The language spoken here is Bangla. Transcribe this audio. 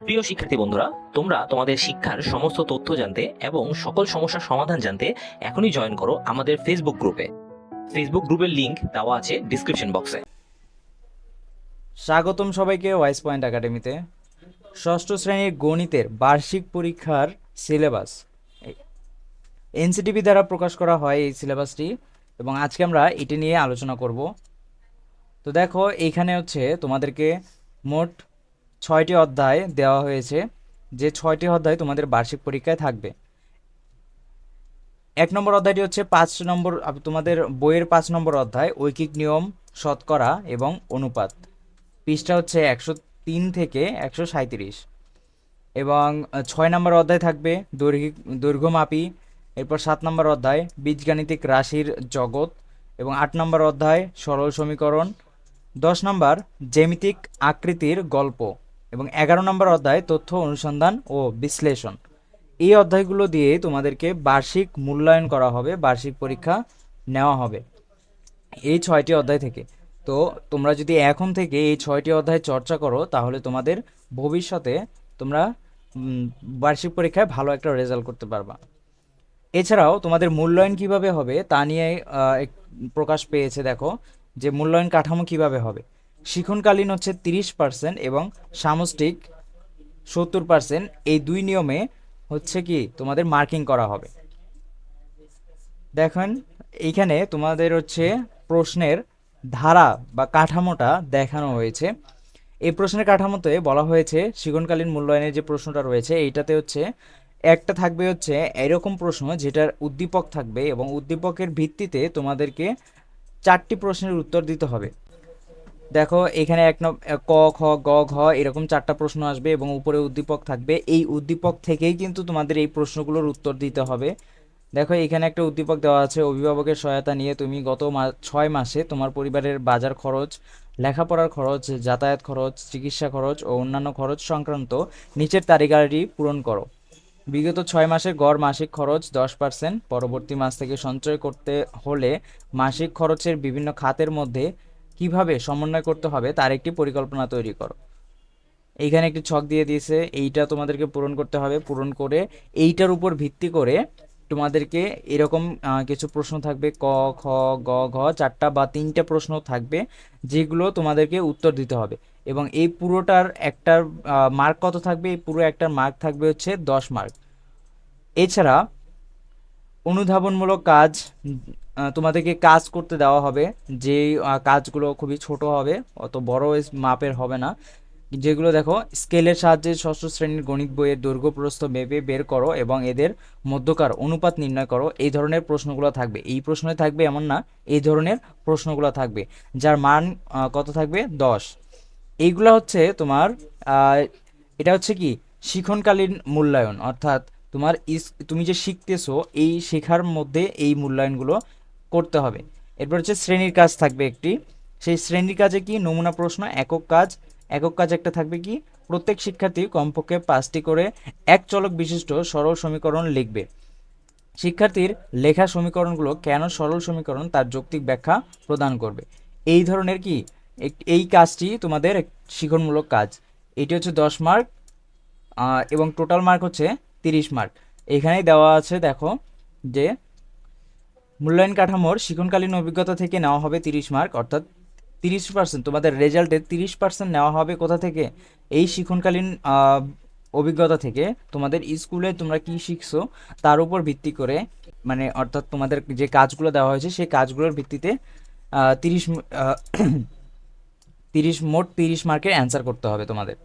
প্রিয় শিক্ষার্থী বন্ধুরা, তোমরা তোমাদের শিক্ষার সমস্ত তথ্য জানতে এবং সকল সমস্যার সমাধান জানতে এখনই জয়েন করো আমাদের ফেসবুক গ্রুপে ফেসবুক গ্রুপের লিংক দেওয়া আছে ডিসক্রিপশন বক্সে স্বাগতম সবাইকে ওয়াইস পয়েন্ট একাডেমিতে ষষ্ঠ শ্রেণির গণিতের বার্ষিক পরীক্ষার সিলেবাস এনসিটিভি দ্বারা প্রকাশ করা হয় এই সিলেবাসটি এবং আজকে আমরা এটি নিয়ে আলোচনা করব। তো দেখো এইখানে হচ্ছে তোমাদেরকে মোট ছয়টি অধ্যায় দেওয়া হয়েছে, যে ছয়টি অধ্যায় তোমাদের বার্ষিক পরীক্ষায় থাকবে। এক নম্বর অধ্যায়টি হচ্ছে পাঁচ নম্বর তোমাদের বইয়ের পাঁচ নম্বর অধ্যায়, ঐকিক নিয়ম, শতকরা এবং অনুপাত। পৃষ্ঠা হচ্ছে একশো তিন থেকে একশো সাঁইত্রিশ। এবং ছয় নম্বর অধ্যায় থাকবে দৈর্ঘিক, দৈর্ঘ্যমাপি, এরপর সাত নম্বর অধ্যায় বীজগাণিতিক রাশির জগৎ, এবং আট নম্বর অধ্যায় সরল সমীকরণ। দশ নম্বর জ্যামিতিক আকৃতির গল্প। এবং এগারো নম্বর অধ্যায় তথ্য অনুসন্ধান ও বিশ্লেষণ। এই অধ্যায়গুলো দিয়ে তোমাদেরকে বার্ষিক মূল্যায়ন করা হবে, বার্ষিক পরীক্ষা নেওয়া হবে এই ছয়টি অধ্যায় থেকে। তো তোমরা যদি এখন থেকে এই ছয়টি অধ্যায় চর্চা করো, তাহলে তোমাদের ভবিষ্যতে তোমরা বার্ষিক পরীক্ষায় ভালো একটা রেজাল্ট করতে পারবা। এছাড়াও তোমাদের মূল্যায়ন কীভাবে হবে তা নিয়ে প্রকাশ পেয়েছে দেখো, যে মূল্যায়ন কাঠামো কীভাবে হবে। শিক্ষণকালীন হচ্ছে তিরিশ পার্সেন্ট এবং সামষ্টিক সত্তর পার্সেন্ট এই দুই নিয়মে হচ্ছে কি তোমাদের মার্কিং করা হবে। দেখেন, এইখানে তোমাদের হচ্ছে প্রশ্নের ধারা বা কাঠামোটা দেখানো হয়েছে। এই প্রশ্নের কাঠামোতে বলা হয়েছে শিক্ষণকালীন মূল্যায়নের যে প্রশ্নটা রয়েছে, এইটাতে হচ্ছে একটা থাকবে হচ্ছে এরকম প্রশ্ন যেটার উদ্দীপক থাকবে এবং উদ্দীপকের ভিত্তিতে তোমাদেরকে চারটি প্রশ্নের উত্তর দিতে হবে। দেখো, এখানে এক ক, খ, গ, ঘ এরকম চারটা প্রশ্ন আসবে এবং উপরে উদ্দীপক থাকবে। এই উদ্দীপক থেকেই কিন্তু তোমাদের এই প্রশ্নগুলোর উত্তর দিতে হবে। দেখো, এখানে একটা উদ্দীপক দেওয়া আছে, অভিভাবকের সহায়তা নিয়ে তুমি গত ছয় মাসে তোমার পরিবারের বাজার খরচ, লেখাপড়ার খরচ, যাতায়াত খরচ, চিকিৎসা খরচ ও অন্যান্য খরচ সংক্রান্ত নিচের তালিকাটি পূরণ করো। বিগত ছয় মাসে গড় মাসিক খরচ দশ পার্সেন্ট। পরবর্তী মাস থেকে সঞ্চয় করতে হলে মাসিক খরচের বিভিন্ন খাতের মধ্যে কীভাবে সমন্বয় করতে হবে তার একটি পরিকল্পনা তৈরি করো। এইখানে একটি ছক দিয়ে দিয়েছে, এইটা তোমাদেরকে পূরণ করতে হবে, পূরণ করে এইটার উপর ভিত্তি করে তোমাদেরকে এরকম কিছু প্রশ্ন থাকবে, ক, খ, গ, ঘ, চারটা বা তিনটা প্রশ্ন থাকবে, যেগুলো তোমাদেরকে উত্তর দিতে হবে। এবং এই পুরোটার একটার মার্ক কত থাকবে? এই পুরো একটার মার্ক থাকবে হচ্ছে দশ মার্ক এছাড়া অনুধাবনমূলক কাজ তোমাদেরকে কাজ করতে দেওয়া হবে। যে কাজগুলো খুবই ছোট হবে, অত বড় মাপের হবে না। যেগুলো দেখো, স্কেলের সাহায্যে ষষ্ঠ শ্রেণির গণিত বইয়ের দৈর্ঘ্য প্রস্থ মেপে বের করো এবং এদের মধ্যকার অনুপাত নির্ণয় করো। এই ধরনের প্রশ্নগুলো থাকবে। এই প্রশ্নে থাকবে এমন না, এই ধরনের প্রশ্নগুলো থাকবে, যার মান কত থাকবে? দশ। এইগুলা হচ্ছে তোমার এটা হচ্ছে কি? শিখনকালীন মূল্যায়ন। অর্থাৎ তোমার তুমি যে শিখতেছো, এই শেখার মধ্যে এই মূল্যায়নগুলো করতে হবে। এরপর হচ্ছে শ্রেণির কাজ থাকবে একটি। সেই শ্রেণির কাজে কি নমুনা প্রশ্ন, একক কাজ। একক কাজ একটা থাকবে কি? প্রত্যেক শিক্ষার্থী কমপক্ষে পাঁচটি করে এক চলক বিশিষ্ট সরল সমীকরণ লিখবে। শিক্ষার্থীর লেখা সমীকরণগুলো কেন সরল সমীকরণ তার যৌক্তিক ব্যাখ্যা প্রদান করবে। এই ধরনের কি? এই কাজটি তোমাদের শিক্ষণমূলক কাজ। এটি হচ্ছে দশ মার্ক এবং টোটাল মার্ক হচ্ছে তিরিশ মার্ক। এখানেই দেওয়া আছে, দেখো, যে মূল্যায়ন কাঠামোর শিক্ষণকালীন অভিজ্ঞতা থেকে নেওয়া হবে তিরিশ মার্ক, অর্থাৎ তিরিশ পার্সেন্ট তোমাদের রেজাল্টে তিরিশ পার্সেন্ট নেওয়া হবে কোথা থেকে? এই শিক্ষণকালীন অভিজ্ঞতা থেকে তোমাদের স্কুলে তোমরা কি শিখছো তার উপর ভিত্তি করে মানে অর্থাৎ তোমাদের যে কাজগুলো দেওয়া হয়েছে সেই কাজগুলোর ভিত্তিতে তিরিশ তিরিশ মোট তিরিশ মার্কের অ্যান্সার করতে হবে তোমাদের।